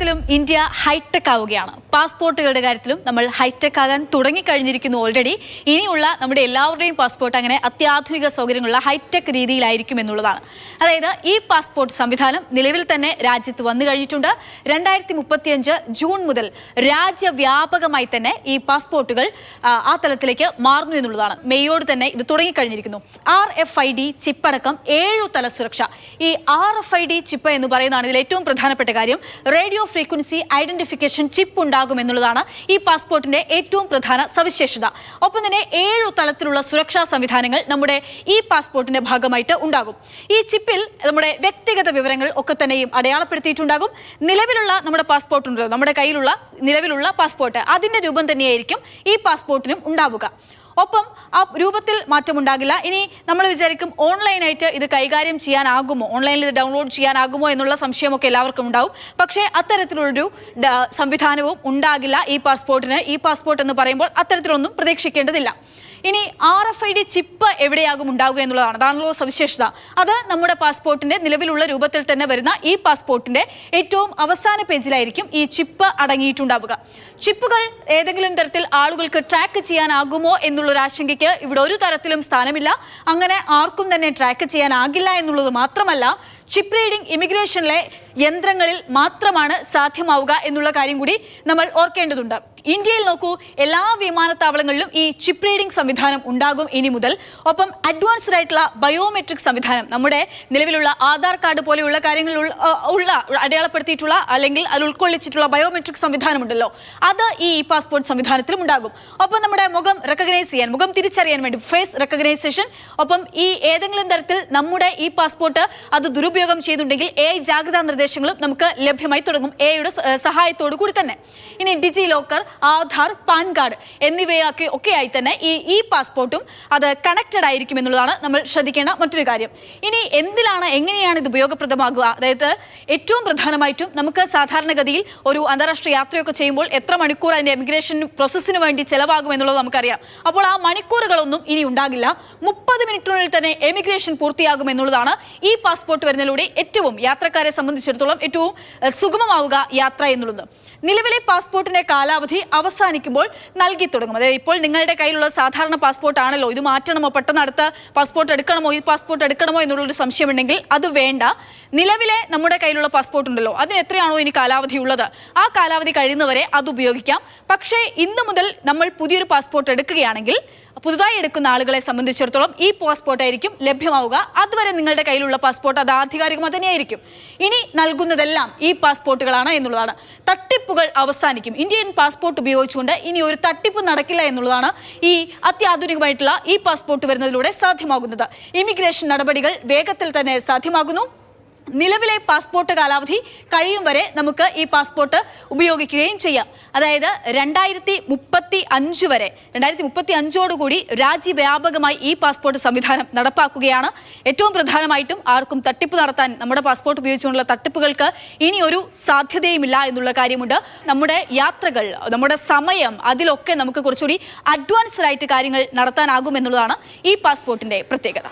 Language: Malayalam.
തരത്തിലും ഇന്ത്യ ഹൈടെക് ആവുകയാണ്. പാസ്പോർട്ടുകളുടെ കാര്യത്തിലും നമ്മൾ ഹൈടെക് ആകാൻ തുടങ്ങിക്കഴിഞ്ഞിരിക്കുന്നു ഓൾറെഡി ഇനിയുള്ള നമ്മുടെ എല്ലാവരുടെയും പാസ്പോർട്ട് അങ്ങനെ അത്യാധുനിക സൗകര്യങ്ങളുള്ള ഹൈടെക് രീതിയിലായിരിക്കും എന്നുള്ളതാണ്. അതായത് ഈ പാസ്പോർട്ട് സംവിധാനം നിലവിൽ തന്നെ രാജ്യത്ത് വന്നു കഴിഞ്ഞിട്ടുണ്ട്. രണ്ടായിരത്തി മുപ്പത്തിയഞ്ച് ജൂൺ മുതൽ രാജ്യവ്യാപകമായി തന്നെ ഈ പാസ്പോർട്ടുകൾ ആ, ആ തലത്തിലേക്ക് മാറുന്നു എന്നുള്ളതാണ്. മെയ്യോട് തന്നെ ഇത് തുടങ്ങിക്കഴിഞ്ഞിരിക്കുന്നു. R F I D chip അടക്കം ഏഴു തല സുരക്ഷ. ഈ R F I D chip എന്ന് പറയുന്നതാണ് ഇതിൽ ഏറ്റവും പ്രധാനപ്പെട്ട കാര്യം. റേഡിയോ ഫ്രീക്വൻസി ഐഡന്റിഫിക്കേഷൻ ചിപ്പ് ഉണ്ടാകും എന്നുള്ളതാണ് ഈ പാസ്പോർട്ടിന്റെ ഏറ്റവും പ്രധാന സവിശേഷത. ഒപ്പം തന്നെ ഏഴു തലത്തിലുള്ള സുരക്ഷാ സംവിധാനങ്ങൾ നമ്മുടെ ഈ പാസ്പോർട്ടിന്റെ ഭാഗമായിട്ട് ഉണ്ടാകും. ഈ ചിപ്പിൽ നമ്മുടെ വ്യക്തിഗത വിവരങ്ങൾ ഒക്കെ തന്നെയും അടയാളപ്പെടുത്തിയിട്ടുണ്ടാകും. നിലവിലുള്ള നമ്മുടെ പാസ്പോർട്ട് ഉണ്ടല്ലോ നമ്മുടെ കയ്യിലുള്ള നിലവിലുള്ള പാസ്പോർട്ട് അതിന്റെ രൂപം തന്നെയായിരിക്കും ഈ പാസ്പോർട്ടിനും ഉണ്ടാവുക. ഒപ്പം ആ രൂപത്തിൽ മാറ്റമുണ്ടാകില്ല. ഇനി നമ്മൾ വിചാരിക്കും ഓൺലൈനായിട്ട് ഇത് കൈകാര്യം ചെയ്യാനാകുമോ? ഓൺലൈനിൽ ഇത് ഡൗൺലോഡ് ചെയ്യാനാകുമോ എന്നുള്ള സംശയമൊക്കെ എല്ലാവർക്കും ഉണ്ടാവും. പക്ഷേ അത്തരത്തിലുള്ളൊരു സംവിധാനവും ഉണ്ടാകില്ല ഈ പാസ്പോർട്ടിന്. ഈ പാസ്പോർട്ട് എന്ന് പറയുമ്പോൾ അത്തരത്തിലൊന്നും പ്രതീക്ഷിക്കേണ്ടതില്ല. ഇനി R F I D chip എവിടെയാകും ഉണ്ടാവുക എന്നുള്ളതാണ്. അതാണല്ലോ സവിശേഷത. അത് നമ്മുടെ പാസ്പോർട്ടിന്റെ നിലവിലുള്ള രൂപത്തിൽ തന്നെ വരുന്ന ഈ പാസ്പോർട്ടിന്റെ ഏറ്റവും അവസാന പേജിലായിരിക്കും ഈ ചിപ്പ് അടങ്ങിയിട്ടുണ്ടാവുക. ചിപ്പുകൾ ഏതെങ്കിലും തരത്തിൽ ആളുകൾക്ക് ട്രാക്ക് ചെയ്യാനാകുമോ എന്നുള്ളൊരു ആശങ്കയ്ക്ക് ഇവിടെ ഒരു തരത്തിലും സ്ഥാനമില്ല. അങ്ങനെ ആർക്കും തന്നെ ട്രാക്ക് ചെയ്യാനാകില്ല എന്നുള്ളത് മാത്രമല്ല ചിപ്പ് റീഡിംഗ് ഇമിഗ്രേഷനിലെ യന്ത്രങ്ങളിൽ മാത്രമാണ് സാധ്യമാവുക എന്നുള്ള കാര്യം കൂടി നമ്മൾ ഓർക്കേണ്ടതുണ്ട്. ഇന്ത്യയിൽ നോക്കൂ എല്ലാ വിമാനത്താവളങ്ങളിലും ഈ ചിപ്പ് റീഡിംഗ് സംവിധാനം ഉണ്ടാകും ഇനി മുതൽ. ഒപ്പം അഡ്വാൻസ്ഡ് ആയിട്ടുള്ള ബയോമെട്രിക് സംവിധാനം നമ്മുടെ നിലവിലുള്ള ആധാർ കാർഡ് പോലെയുള്ള കാര്യങ്ങൾ ഉള്ള- അടയാളപ്പെടുത്തിയിട്ടുള്ള അല്ലെങ്കിൽ അതിൽ ഉൾക്കൊള്ളിച്ചിട്ടുള്ള ബയോമെട്രിക് സംവിധാനമുണ്ടല്ലോ അത് ഈ ഇ പാസ്പോർട്ട് സംവിധാനത്തിലും ഉണ്ടാകും. ഒപ്പം നമ്മുടെ മുഖം റെക്കഗ്നൈസ് ചെയ്യാൻ മുഖം തിരിച്ചറിയാൻ വേണ്ടി ഫേസ് റെക്കഗ്നൈസേഷൻ ഒപ്പം ഈ ഏതെങ്കിലും തരത്തിൽ നമ്മുടെ ഈ പാസ്പോർട്ട് അത് ദുരുപയോഗം ചെയ്തിട്ടുണ്ടെങ്കിൽ എ ജാഗ്രതാ നിർദ്ദേശങ്ങളും നമുക്ക് ലഭ്യമായി തുടങ്ങും. എയുടെ സഹായത്തോടു കൂടി തന്നെ. ഇനി DigiLocker Aadhaar PAN card എന്നിവയൊക്കെ ഒക്കെയായി തന്നെ ഈ ഇ പാസ്പോർട്ടും അത് കണക്റ്റഡ് ആയിരിക്കും എന്നുള്ളതാണ് നമ്മൾ ശ്രദ്ധിക്കേണ്ട മറ്റൊരു കാര്യം. ഇനി എന്തിലാണ് എങ്ങനെയാണ് ഇത് ഉപയോഗപ്രദമാകുക? അതായത് ഏറ്റവും പ്രധാനമായിട്ടും നമുക്ക് സാധാരണഗതിയിൽ ഒരു അന്താരാഷ്ട്ര യാത്രയൊക്കെ ചെയ്യുമ്പോൾ എത്ര മണിക്കൂർ അതിന്റെ എമിഗ്രേഷൻ പ്രോസസ്സിന് വേണ്ടി ചെലവാകും എന്നുള്ളത് നമുക്കറിയാം. അപ്പോൾ ആ മണിക്കൂറുകളൊന്നും ഇനി ഉണ്ടാകില്ല. മുപ്പത് മിനിറ്റിനുള്ളിൽ തന്നെ എമിഗ്രേഷൻ പൂർത്തിയാകും എന്നുള്ളതാണ് ഈ പാസ്പോർട്ട് വരുന്നതിലൂടെ ഏറ്റവും യാത്രക്കാരെ സംബന്ധിച്ചിടത്തോളം ഏറ്റവും സുഗമമാവുക യാത്ര എന്നുള്ളത്. നിലവിലെ പാസ്പോർട്ടിന്റെ കാലാവധി അവസാനിക്കുമ്പോൾ നൽകി തുടങ്ങും. അതായത് ഇപ്പോൾ നിങ്ങളുടെ കയ്യിലുള്ള സാധാരണ പാസ്പോർട്ട് ആണല്ലോ ഇത് മാറ്റണമോ? പെട്ടെന്ന് അടുത്ത പാസ്പോർട്ട് എടുക്കണമോ? ഈ പാസ്പോർട്ട് എടുക്കണമോ എന്നുള്ളൊരു സംശയമുണ്ടെങ്കിൽ അത് വേണ്ട. നിലവിലെ നമ്മുടെ കയ്യിലുള്ള പാസ്പോർട്ട് ഉണ്ടല്ലോ അതിന് എത്രയാണോ ഇനി കാലാവധി ഉള്ളത്? ആ കാലാവധി കഴിയുന്നവരെ അത് ഉപയോഗിക്കാം. പക്ഷേ ഇന്ന് മുതൽ നമ്മൾ പുതിയൊരു പാസ്പോർട്ട് എടുക്കുകയാണെങ്കിൽ പുതുതായി എടുക്കുന്ന ആളുകളെ സംബന്ധിച്ചിടത്തോളം ഈ പാസ്പോർട്ട് ആയിരിക്കും ലഭ്യമാവുക. അതുവരെ നിങ്ങളുടെ കയ്യിലുള്ള പാസ്പോർട്ട് അത് ആധികാരികമായി തന്നെയായിരിക്കും. ഇനി നൽകുന്നതെല്ലാം ഈ പാസ്പോർട്ടുകളാണ് എന്നുള്ളതാണ്. തട്ടിപ്പുകൾ അവസാനിക്കും. ഇന്ത്യൻ പാസ്പോർട്ട് ഉപയോഗിച്ചുകൊണ്ട് ഇനി ഒരു തട്ടിപ്പ് നടക്കില്ല എന്നുള്ളതാണ് ഈ അത്യാധുനികമായിട്ടുള്ള ഈ പാസ്പോർട്ട് വരുന്നതിലൂടെ സാധ്യമാകുന്നത്. ഇമിഗ്രേഷൻ നടപടികൾ വേഗത്തിൽ തന്നെ സാധ്യമാകുന്നു. നിലവിലെ പാസ്പോർട്ട് കാലാവധി കഴിയും വരെ നമുക്ക് ഈ പാസ്പോർട്ട് ഉപയോഗിക്കുകയും ചെയ്യാം. അതായത് രണ്ടായിരത്തി മുപ്പത്തി അഞ്ച് വരെ രണ്ടായിരത്തി മുപ്പത്തി അഞ്ചോടുകൂടി രാജ്യവ്യാപകമായി ഈ പാസ്പോർട്ട് സംവിധാനം നടപ്പാക്കുകയാണ്. ഏറ്റവും പ്രധാനമായിട്ടും ആർക്കും തട്ടിപ്പ് നടത്താൻ നമ്മുടെ പാസ്പോർട്ട് ഉപയോഗിച്ചുകൊണ്ടുള്ള തട്ടിപ്പുകൾക്ക് ഇനി ഒരു സാധ്യതയുമില്ല എന്നുള്ള കാര്യമുണ്ട്. നമ്മുടെ യാത്രകൾ നമ്മുടെ സമയം അതിലൊക്കെ നമുക്ക് കുറച്ചുകൂടി അഡ്വാൻസ്ഡ് ആയിട്ട് കാര്യങ്ങൾ നടത്താനാകും എന്നുള്ളതാണ് ഈ പാസ്പോർട്ടിന്റെ പ്രത്യേകത.